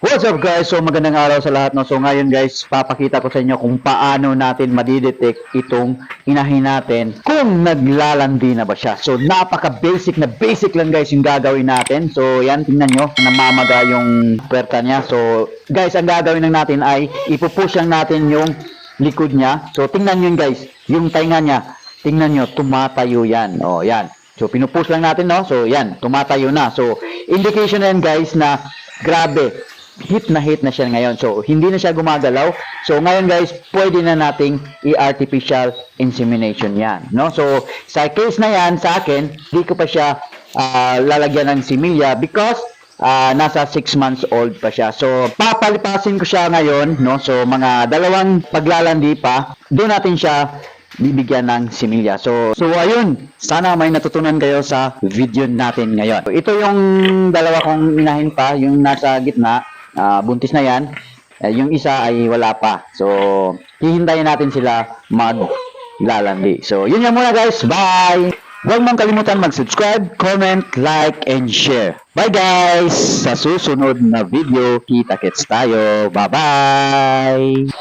What's up guys? So magandang araw sa lahat no. So ngayon guys, papakita ko sa inyo kung paano natin madidetect itong inahin natin kung naglalandi na ba siya. So napaka basic na basic lang guys yung gagawin natin. So yan tingnan nyo, namamaga yung puwerta niya. So guys, ang gagawin lang natin ay ipupush lang natin yung likod niya. So tingnan nyo guys, yung tainga niya. Tingnan nyo, tumatayo yan. O yan. So pinupush lang natin no. So yan, tumatayo na. So indication na yan guys na grabe hit na hit na siya ngayon. So, hindi na siya gumagalaw. So, ngayon guys, pwede na nating i-artificial insemination yan. No? So, sa case na yan, sa akin, hindi ko pa siya ah, lalagyan ng similya because ah, nasa 6 months old pa siya. So, papalipasin ko siya ngayon. No? So, mga dalawang paglalandi pa, doon natin siya bibigyan ng similya. So, so ayun, sana may natutunan kayo sa video natin ngayon. Ito yung dalawa kong inahin pa, yung nasa gitna, ah, buntis na yan. Eh, yung isa ay wala pa. So, hihintayin natin sila maglalandi. So, yun yan muna guys. Bye! Huwag mong kalimutan mag-subscribe, comment, like, and share. Bye guys! Sa susunod na video, kita-kits tayo. Bye-bye!